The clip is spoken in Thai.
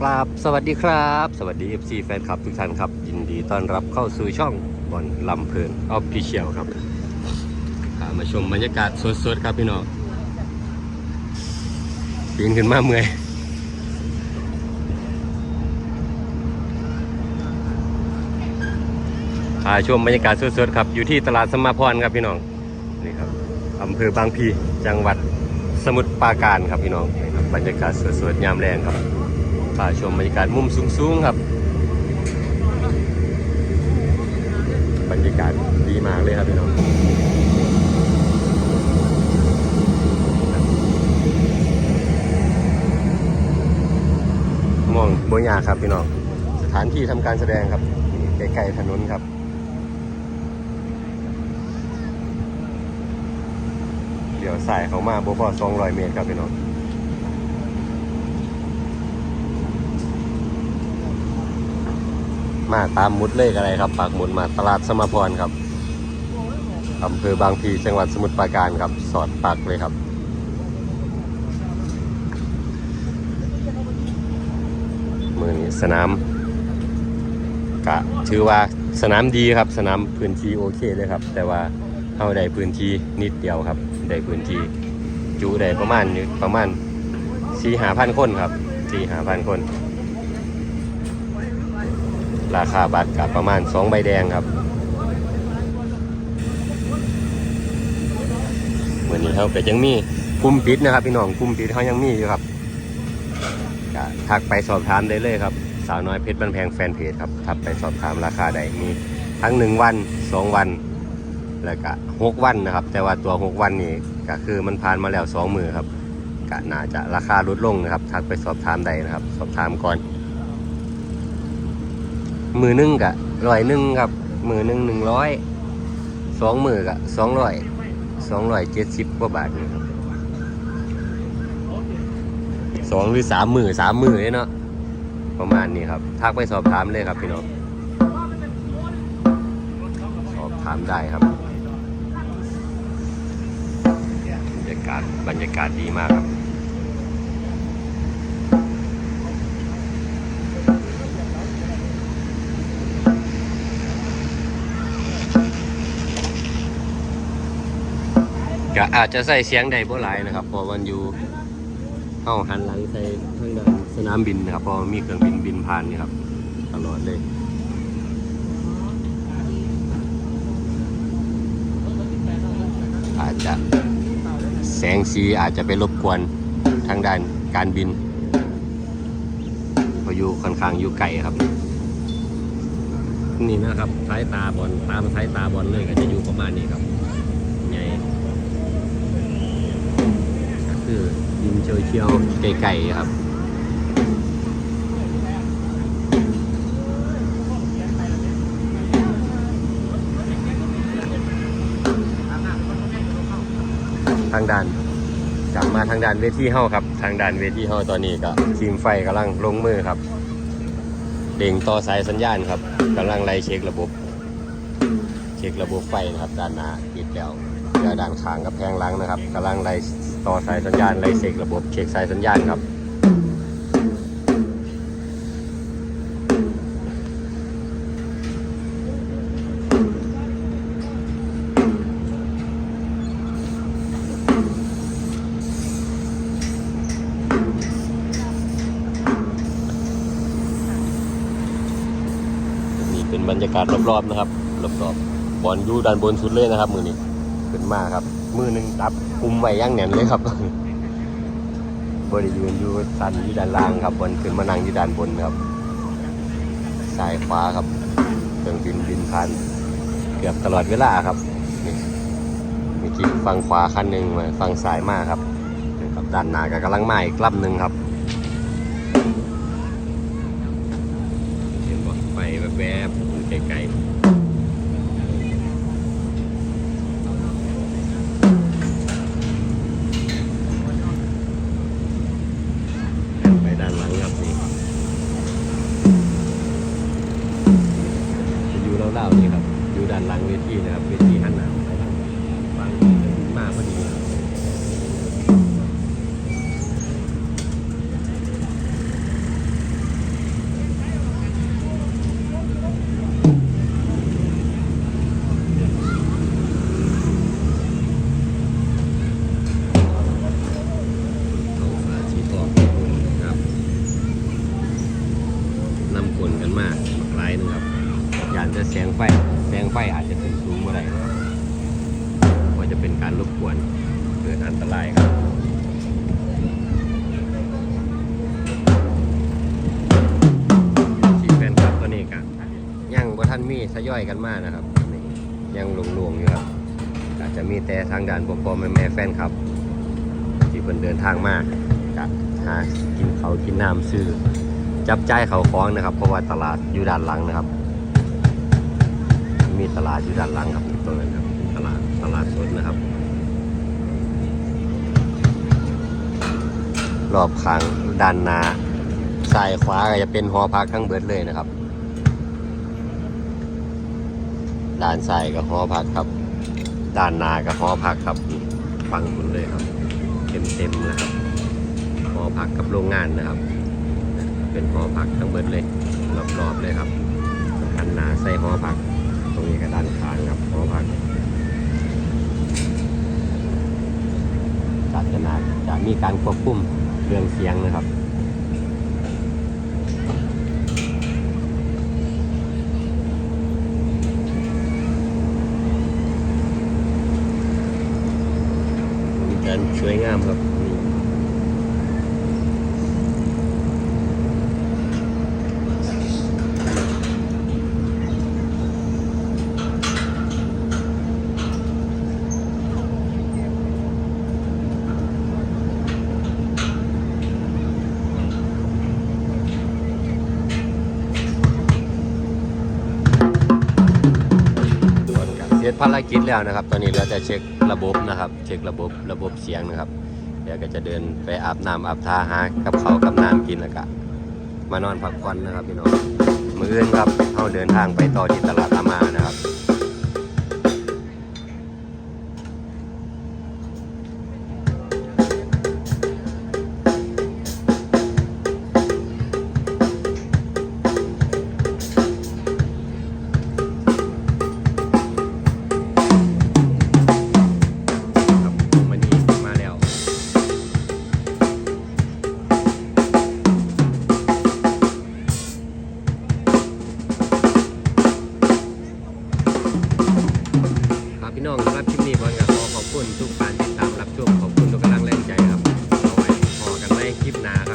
กราบสวัสดีครับ สวัสดี FC แฟนคลับทุกท่านครับ ยินดีต้อนรับเข้าสู่ช่องบอลลำเพลินออฟฟิเชียลครับพามาชมบรรยากาศสดๆครับพี่น้องปีนขึ้นมาเมื่อยพาชมบรรยากาศสดๆครับอยู่ที่ตลาดสมาพรครับพี่น้องนี่ครับอำเภอบางพีจังหวัดสมุทรปราการครับพี่น้องบรรยากาศสดๆยามแรงครับ พาชมบรรยากาศมุมสูงๆครับ บรรยากาศดีมากเลยครับพี่น้องมองโบยาครับพี่น้อง สถานที่ทำการแสดงครับใกล้ๆถนนครับเดี๋ยวสายเขามาบ่พอ200 เมตรครับพี่น้อง มาตามมุดเลขอะไรครับ ปากมุดมาตลาดสมพรครับอำเภอบางพีจังหวัดสมุทรปราการครับ สอดปักเลยครับ มือนี้สนามกะถือว่าสนามดีครับ สนามพื้นที่โอเคเลยครับ แต่ว่าเข้าได้พื้นที่นิดเดียวครับได้พื้นที่จุได้ประมาณนี้ประมาณสี่หาพันคนครับสี่หาพันคน ราคาบัตรกับประมาณ 2 ใบแดงครับวันนี้เขาก็ยังมีกลุ่มปิดนะครับพี่น้องกลุ่มปิดเขายังมีอยู่ครับทักไปสอบถามได้เลยครับ สาวน้อยเพชรบันแพงแฟนเพจครับทักไปสอบถามราคาใดมีทั้ง1วัน2วัน แล้วก็6วันนะครับ แต่ว่าตัว6วันนี่ก็คือมันผ่านมาแล้ว2มือครับก็น่าจะราคาลดลงนะครับ ทักไปสอบถามได้นะครับ สอบถามก่อน มือหนึ่งกะร้อยหนึ่งครับ มือหนึ่งหนึ่งร้อยสองมือกะสองร้อยสองร้อยเจ็ดสิบกว่าบาทนี่ครับสองหรือสามมือสามมือเนี่ยเนาะประมาณนี้ครับทักไปสอบถามเลยครับพี่น้องสอบถามได้ครับบรรยากาศบรรยากาศดีมากครับ อาจจะใส่เสียงใดบ่หลายนะครับพอวันอยู่เข้าหันหลังใส่ทางด้านสนามบินนะครับพอมีเครื่องบินบินผ่านนี่ครับตลอดเลยอาจจะแสงสีอาจจะไปรบกวนทางด้านการบินพราะอยู่ค่อนข้างอยู่ไกลครับ นี่นะครับสายตาบอลตามสายตาบอลเลยก็จะอยู่ประมาณนี้ครับใหญ่ ก็ คือยิงเชียวๆไกลๆครับทางด้านกลับมาทางด้านเวทีเฮาครับ ทางด้านเวทีเฮาตอนนี้ก็ทีมไฟกำลังลงมือครับเด่งต่อสายสัญญาณครับกำลังไล่เช็คระบบ เช็คระบบไฟนะครับด้านหน้าติดแล้ว ยวด้านข้างกับแพงหลังนะครับกำลังไล่ต่อสายสัญญาณไล่เช็คระบบเช็คสายสัญญาณครับนี่เป็นบรรยากาศรอบๆนะครับรอบๆบอลอยู่ด้านบนสุดเลยนะครับมือนี้ ขึ้นมาครับ มือหนึ่งจับกุมไว้ย่างแน่นเลยครับบริยืนอยู่สันอยู่ด้านล่างครับบอลขึ้นมานั่งอยู่ด้านบนครับซ้ายขวาครับเครื่องบินบินผ่านเกือบตลอดเวลาครับนี่เมื่อกี้ฝั่งขวาคันหนึ่งมาฝั่งซ้ายมาครับครับด้านหน้าก็กำลังมาอีกลำหนึ่งครับเห็นบ่ไฟแวบๆไกลๆ ด้านหลังเวทีนะครับเวทีหันหนาวฟังหน้าพอดีนำคนกันมากหลากหลายนะครับ ยานจะแสงไฟ แสงไฟอาจจะเป็นสูงเมื่อไรนะครับว่าจะเป็นการรบกวน เกิดอันตรายครับสีแฟนครับตัวนี้กันยังบ่ท่านมีทย่อยกันมากนะครับ ยังหลวงๆอยู่ครับ อาจจะมีแต่ทางด่านปกครองแม่แฟนครับ ที่เพิ่นเดินทางมากกะหากินเขากินน้ำซื้อจับใจเขาคล้องนะครับ เพราะว่าตลาดอยู่ด้านหลังนะครับ มีตลาดอยู่ด้านหลังครับตรงนั้นครับตลาดตลาดสดนะครับ รอบข้างด้านหน้าซ้ายขวาก็จะเป็นหอพักทั้งเบิดเลยนะครับด้านซ้ายก็หอพักครับ ด้านหน้าก็หอพักครับฟังคุณเลยครับ เต็มเต็มๆนะครับหอพักกับโรงงานนะครับ เป็นหอพักทั้งเบิดเลยรอบๆเลยครับหันหน้าใส่หอพัก ตรงนี้ก็ด้านข้างครับหอพักจัดจะนาจะ มีการควบคุมเรื่องเสียงนะครับ มีการสวยงามครับนี่เส ร็จภารกิจแล้วนะครับ ตอนนี้เราจะเช็คระบบนะครับ เช็คระบบระบบเสียงนะครับ เดี๋ยวก็จะเดินไปอาบน้ำอาบทาหากับเขากับน้ำกินแล้วก็มานอนพักผ่อนนะครับพี่น้องมืออื่นครับเราเดินทางไปต่อที่ตลาดอามานะครับ พี่น้องสำหรับคลิปนี้บอลกับขอขอบคุณทุกการติดตามรับชมขอบคุณทุกกำลังแรงใจครับเอาไว้พอกันไม่คลิปหน้า